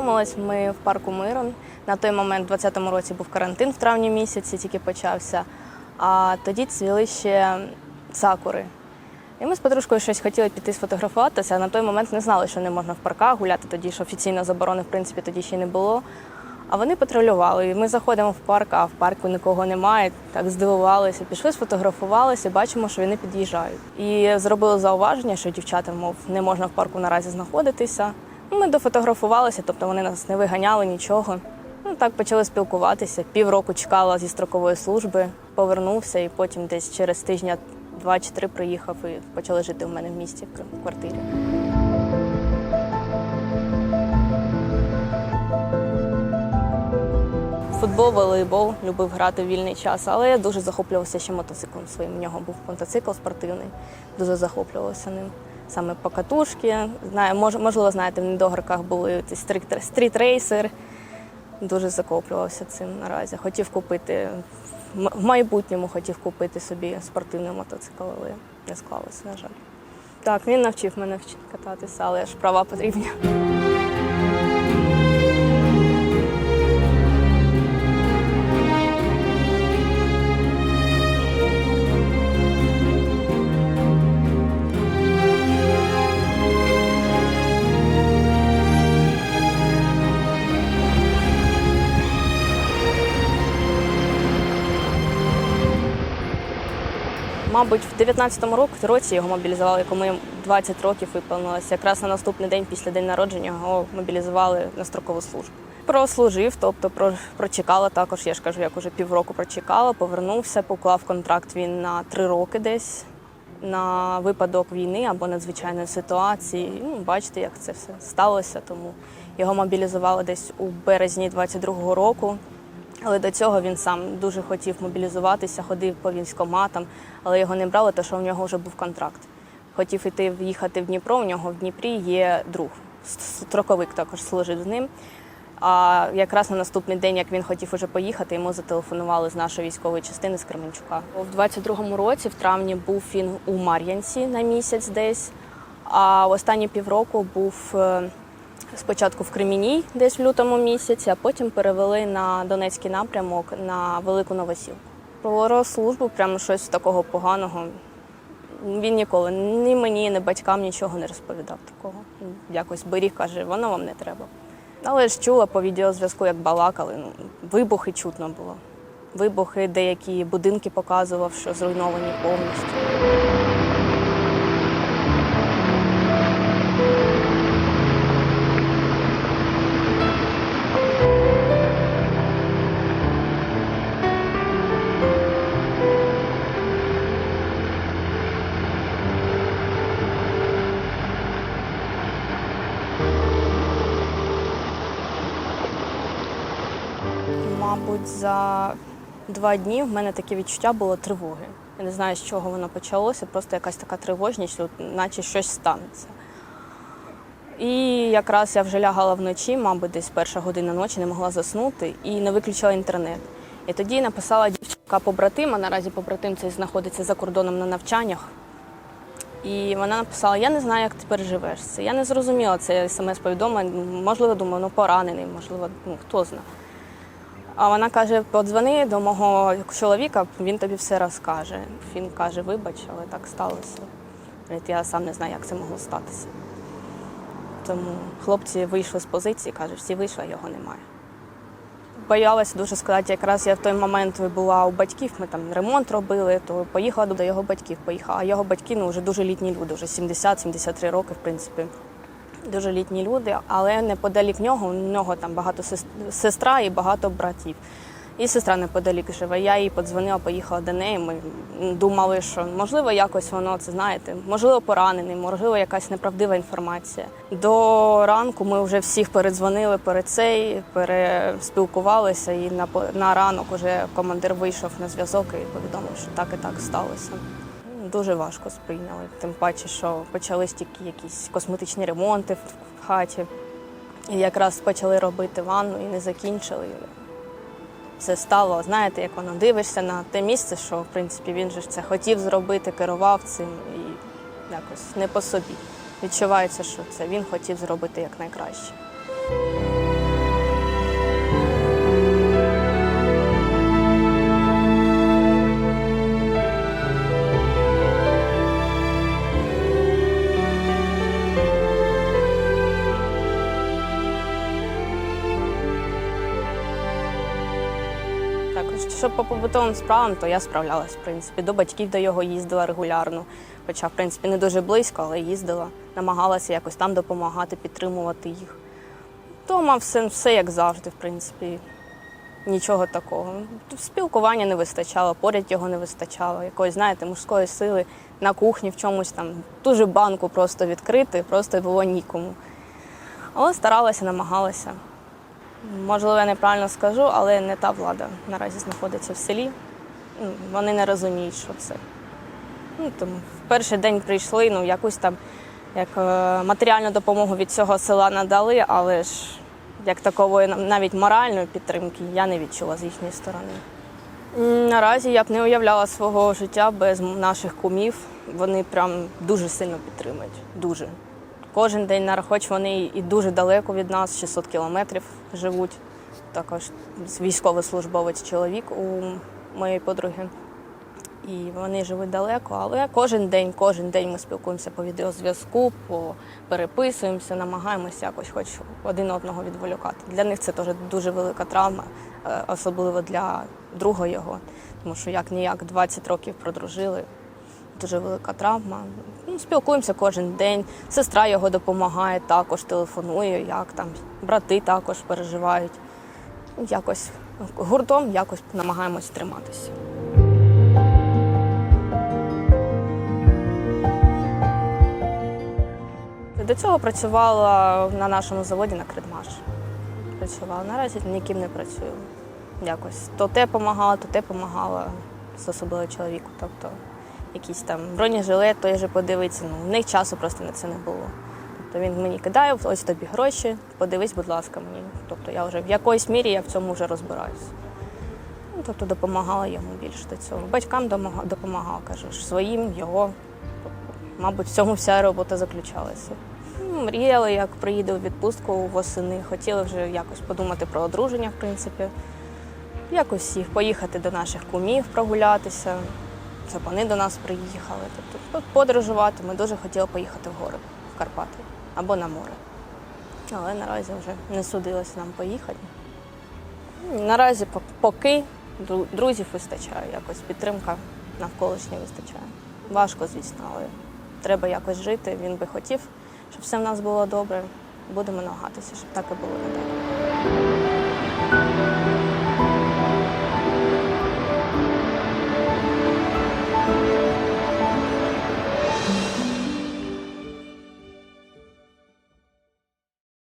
Познайомились ми в парку Мирон. На той момент, у 2020 році, був карантин в травні місяці, тільки почався. А тоді цвіли ще сакури. І ми з подружкою щось хотіли піти сфотографуватися, а на той момент не знали, що не можна в парках гуляти. Тоді ж офіційно заборони, в принципі, тоді ще не було. А вони патрулювали. І ми заходимо в парк, а в парку нікого немає. Так здивувалися. Пішли, сфотографувалися, бачимо, що вони під'їжджають. І зробили зауваження, що дівчата, мов, не можна в парку наразі знаходитися. Ми дофотографувалися, тобто вони нас не виганяли нічого. Ну так почали спілкуватися. Півроку чекала зі строкової служби, повернувся і потім десь через тижня два чи три приїхав і почали жити у мене в місті в квартирі. Футбол, волейбол, любив грати в вільний час, але я дуже захоплювався ще мотоциклом своїм. У нього був мотоцикл спортивний, дуже захоплювався ним. Саме покатушки. Знаю, мож, можливо, знаєте, в недогорках були ці стріт- стрітрейсер. Дуже закоплювався цим наразі. Хотів купити в майбутньому хотів купити собі спортивний мотоцикл, але не склалося, на жаль. Так, він навчив мене вчити кататися, але ж права потрібні. Мабуть, в 19-му року- році його мобілізували, коли йому 20 років виповнилося. Якраз на наступний день після день народження його мобілізували на строкову службу. Прослужив, тобто про- прочекала також, я ж кажу, як уже півроку прочекала, повернувся, поклав контракт він на три роки десь на випадок війни або надзвичайної ситуації. Ну, бачите, як це все сталося. Тому його мобілізували десь у березні 22-го року. Але до цього він сам дуже хотів мобілізуватися, ходив по військоматам, але його не брали, тому що в нього вже був контракт. Хотів іти їхати в Дніпро. У нього в Дніпрі є друг, строковик також служить з ним. А якраз на наступний день, як він хотів уже поїхати, йому зателефонували з нашої військової частини з Кременчука. У 22-му році, в травні, був він у Мар'янці на місяць десь. А останні півроку був е, спочатку в Креміній, десь в лютому місяці, а потім перевели на Донецький напрямок на Велику Новосілку. Про службу прямо щось такого поганого. Він ніколи ні мені, ні батькам нічого не розповідав такого. Якось беріг, каже, воно вам не треба. Але ж чула по відеозв'язку, як балакали. Ну, вибухи чутно було. Вибухи, деякі будинки показував, що зруйновані повністю. Мабуть, за два дні в мене таке відчуття було тривоги. Я не знаю, з чого воно почалося, просто якась така тривожність, наче щось станеться. І якраз я вже лягала вночі, мабуть, десь перша година ночі, не могла заснути і не виключила інтернет. І тоді написала дівчинка побратима, наразі побратим цей знаходиться за кордоном на навчаннях. І вона написала: Я не знаю, як ти переживеш це. Я не зрозуміла це смс-повідомлення. Можливо, думаю, ну поранений, можливо, ну хто знає. А вона каже: подзвони до мого чоловіка, він тобі все розкаже. Він каже, вибач, але так сталося. Я сам не знаю, як це могло статися. Тому хлопці вийшли з позиції, каже, всі вийшли, його немає. Боялася дуже сказати, якраз я в той момент була у батьків, ми там ремонт робили, то поїхала до його батьків, поїхала. А його батьки ну, вже дуже літні люди, вже 70-73 роки, в принципі. Дуже літні люди, але неподалік нього, у нього там багато сес- сестра і багато братів. І сестра неподалік живе. Я їй подзвонила, поїхала до неї. Ми думали, що можливо якось воно це знаєте, можливо, поранений, можливо, якась неправдива інформація. До ранку ми вже всіх передзвонили перед цей, переспілкувалися, і на на ранок уже командир вийшов на зв'язок і повідомив, що так і так сталося. Дуже важко сприйняли, тим паче, що почались тільки якісь косметичні ремонти в хаті. І якраз почали робити ванну і не закінчили. Це стало, знаєте, як воно дивишся на те місце, що в принципі він же це хотів зробити, керував цим і якось не по собі. Відчувається, що це він хотів зробити якнайкраще. Також що по побутовим справам, то я справлялась, в принципі. До батьків до його їздила регулярно. Хоча, в принципі, не дуже близько, але їздила. Намагалася якось там допомагати, підтримувати їх. Дома все, все як завжди, в принципі. Нічого такого. Спілкування не вистачало, поряд його не вистачало, якоїсь, знаєте, мужської сили на кухні в чомусь там дуже банку просто відкрити, просто було нікому. Але старалася, намагалася. Можливо, я неправильно скажу, але не та влада наразі знаходиться в селі. Вони не розуміють, що це. Ну, тому в перший день прийшли, ну, якусь там як, е, матеріальну допомогу від цього села надали, але ж як такової навіть моральної підтримки я не відчула з їхньої сторони. Наразі я б не уявляла свого життя без наших кумів. Вони прям дуже сильно підтримують. Дуже. Кожен день хоч вони і дуже далеко від нас, 600 кілометрів живуть. Також військовослужбовець чоловік у моєї подруги. І вони живуть далеко, але кожен день, кожен день ми спілкуємося по відеозв'язку, по переписуємося, намагаємося якось хоч один одного відволікати. Для них це теж дуже велика травма, е, особливо для друга його, тому що як ніяк 20 років продружили. Дуже велика травма. Ну, спілкуємося кожен день. Сестра його допомагає, також телефонує, як там брати також переживають. Якось гуртом якось намагаємось триматися. До цього працювала на нашому заводі на Кредмаш. Працювала. Наразі ніким не працюю. Якось то те допомагала, то те допомагала з особливо чоловіку. Тобто якийсь там бронежилет, той же подивиться. Ну, в них часу просто на це не було. Тобто він мені кидає, ось тобі гроші, подивись, будь ласка, мені. Тобто я вже в якоїсь мірі я в цьому вже розбираюся. Ну, тобто допомагала йому більше до цього. Батькам допомагала, кажеш, своїм, його. Тобто, мабуть, в цьому вся робота заключалася. Ну, Мріяли, як приїде у відпустку восени. Хотіли вже якось подумати про одруження, в принципі. Якось їх поїхати до наших кумів прогулятися, щоб вони до нас приїхали. Тобто подорожувати. Ми дуже хотіли поїхати в гори, в Карпати або на море. Але наразі вже не судилось нам поїхати. Наразі поки друзів вистачає, якось підтримка навколишня вистачає. Важко, звісно, але треба якось жити. Він би хотів, щоб все в нас було добре. Будемо намагатися, щоб так і було надалі.